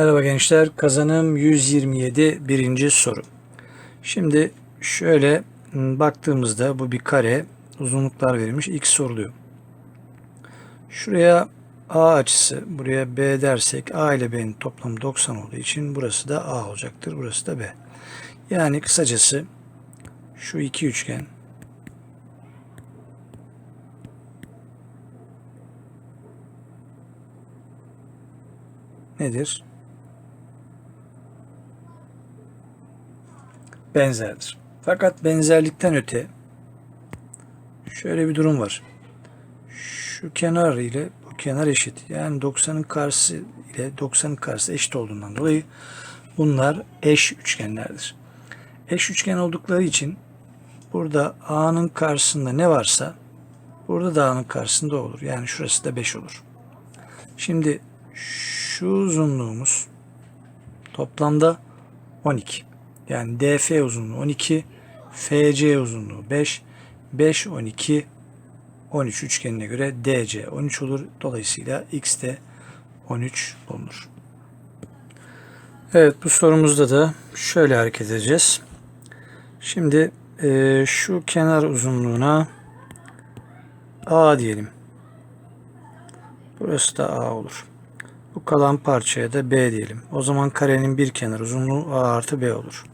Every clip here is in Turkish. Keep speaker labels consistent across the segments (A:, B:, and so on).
A: Merhaba gençler. Kazanım 127 birinci soru. Şimdi şöyle m, baktığımızda bu bir kare uzunluklar verilmiş. X soruluyor. Şuraya A açısı, buraya B dersek A ile B'nin toplamı 90 olduğu için burası da A olacaktır. Burası da B. Yani kısacası şu iki üçgen nedir? Benzerdir. Fakat benzerlikten öte şöyle bir durum var. Şu kenar ile bu kenar eşit. Yani 90'ın karşısı ile 90'ın karşısı eşit olduğundan dolayı bunlar eş üçgenlerdir. Eş üçgen oldukları için burada A'nın karşısında ne varsa burada da A'nın karşısında olur. Yani şurası da 5 olur. Şimdi şu uzunluğumuz toplamda 12. Yani DF uzunluğu 12, FC uzunluğu 5, 5, 12, 13 üçgenine göre DC 13 olur. Dolayısıyla X de 13 bulunur. Evet bu sorumuzda da şöyle hareket edeceğiz. Şimdi eee, şu kenar uzunluğuna A diyelim. Burası da A olur. Bu kalan parçaya da B diyelim. O zaman karenin bir kenar uzunluğu A artı B olur.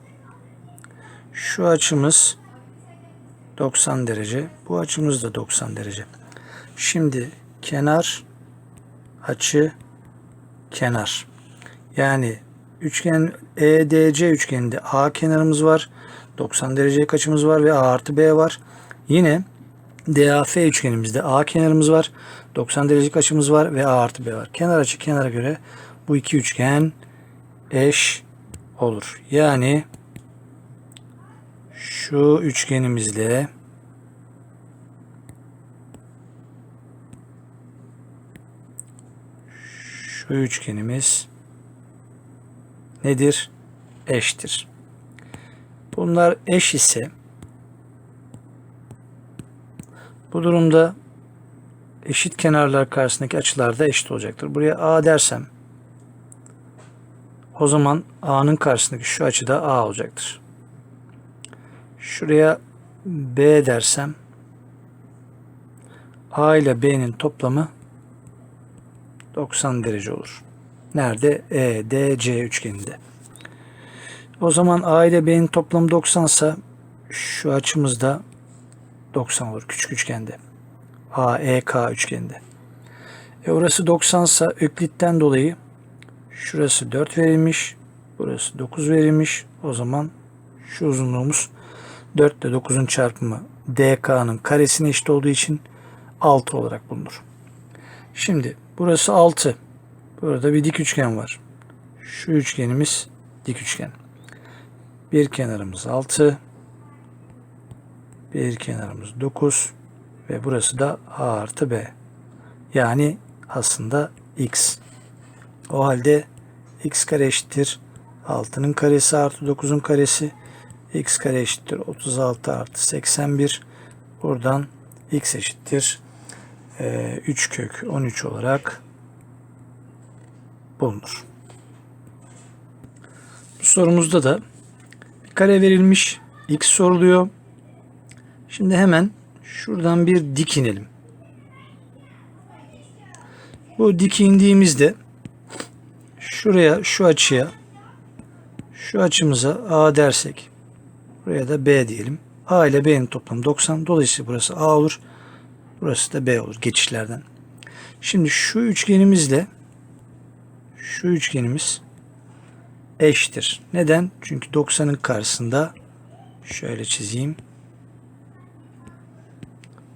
A: Şu açımız 90 derece. Bu açımız da 90 derece. Şimdi kenar açı kenar. Yani üçgen EDC üçgeninde A kenarımız var. 90 derece açımız var ve A artı B var. Yine DAF üçgenimizde A kenarımız var. 90 derecelik açımız var ve A artı B var. Kenar açı kenara göre bu iki üçgen eş olur. Yani şu üçgenimizle şu üçgenimiz nedir? Eştir. Bunlar eş ise bu durumda eşit kenarlar karşısındaki açılar da eşit olacaktır. Buraya A dersem o zaman A'nın karşısındaki şu açı da A olacaktır. Şuraya B dersem A ile B'nin toplamı 90 derece olur. Nerede? E, D, C üçgeninde. O zaman A ile B'nin toplamı 90 ise şu açımız da 90 olur küçük üçgende. A, E, K üçgeninde. E orası 90 ise Öklit'ten dolayı şurası 4 verilmiş. Burası 9 verilmiş. O zaman şu uzunluğumuz 4 ile 9'un çarpımı DK'nın karesine eşit olduğu için 6 olarak bulunur. Şimdi burası 6. Burada bir dik üçgen var. Şu üçgenimiz dik üçgen. Bir kenarımız 6. Bir kenarımız 9. Ve burası da A artı B. Yani aslında X. O halde X kare eşittir. 6'nın karesi artı 9'un karesi x kare eşittir 36 artı 81 buradan x eşittir e, 3 kök 13 olarak bulunur. Bu sorumuzda da bir kare verilmiş x soruluyor. Şimdi hemen şuradan bir dik inelim. Bu dik indiğimizde şuraya şu açıya şu açımıza A dersek Buraya da B diyelim. A ile B'nin toplamı 90. Dolayısıyla burası A olur. Burası da B olur geçişlerden. Şimdi şu üçgenimizle şu üçgenimiz eşittir. Neden? Çünkü 90'ın karşısında şöyle çizeyim.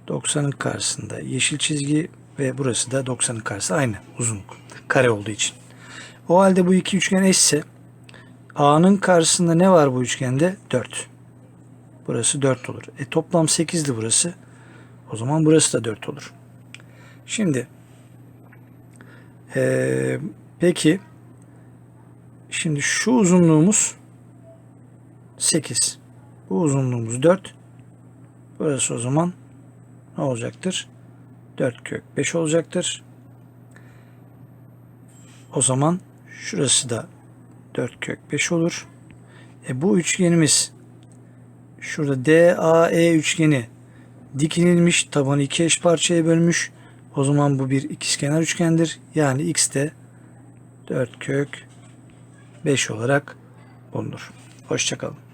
A: 90'ın karşısında yeşil çizgi ve burası da 90'ın karşısı aynı uzunluk. Kare olduğu için. O halde bu iki üçgen eşse A'nın karşısında ne var bu üçgende? 4. Burası 4 olur. E toplam 8'di burası. O zaman burası da 4 olur. Şimdi ee, peki şimdi şu uzunluğumuz 8. Bu uzunluğumuz 4. Burası o zaman ne olacaktır? 4 kök 5 olacaktır. O zaman Şurası da 4 kök 5 olur. E bu üçgenimiz şurada DAE üçgeni dikilmiş tabanı iki eş parçaya bölmüş. O zaman bu bir ikizkenar üçgendir. Yani x de 4 kök 5 olarak bulunur. Hoşçakalın.